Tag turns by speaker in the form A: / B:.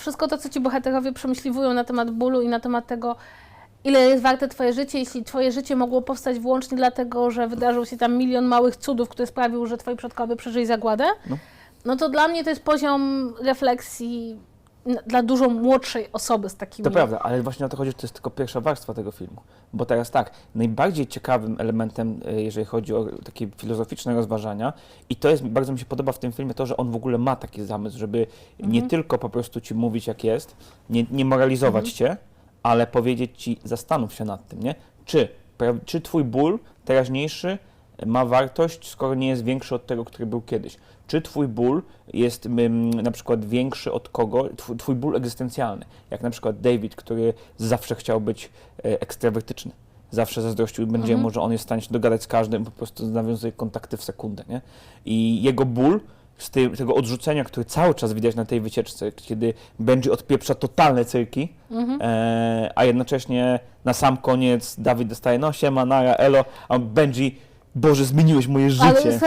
A: wszystko to, co ci bohaterowie przemyśliwują na temat bólu i na temat tego, ile jest warte twoje życie, jeśli twoje życie mogło powstać wyłącznie dlatego, że wydarzył się tam milion małych cudów, który sprawił, że twoi przodkowie przeżyli zagładę,
B: No.
A: no to dla mnie to jest poziom refleksji dla dużo młodszej osoby z takimi...
B: To prawda, ale właśnie o to chodzi, że to jest tylko pierwsza warstwa tego filmu. Bo teraz tak, najbardziej ciekawym elementem, e, jeżeli chodzi o takie filozoficzne rozważania, i to jest, bardzo mi się podoba w tym filmie to, że on w ogóle ma taki zamysł, żeby nie tylko po prostu ci mówić jak jest, nie, nie moralizować cię, ale powiedzieć ci, zastanów się nad tym, nie? Czy, czy twój ból teraźniejszy ma wartość, skoro nie jest większy od tego, który był kiedyś? Czy twój ból jest ym, na przykład większy od kogo, twój, twój ból egzystencjalny, jak na przykład David, który zawsze chciał być e, ekstrawertyczny, zawsze zazdrościł będzie mu, że on jest w stanie się dogadać z każdym, po prostu nawiązuje kontakty w sekundę, nie? I jego ból z tej, tego odrzucenia, który cały czas widać na tej wycieczce, kiedy Benji odpieprza totalne cyrki, e, a jednocześnie na sam koniec Dawid dostaje, no siema, nara, elo, a Benji, Boże, zmieniłeś moje
A: Ale
B: życie.
A: jest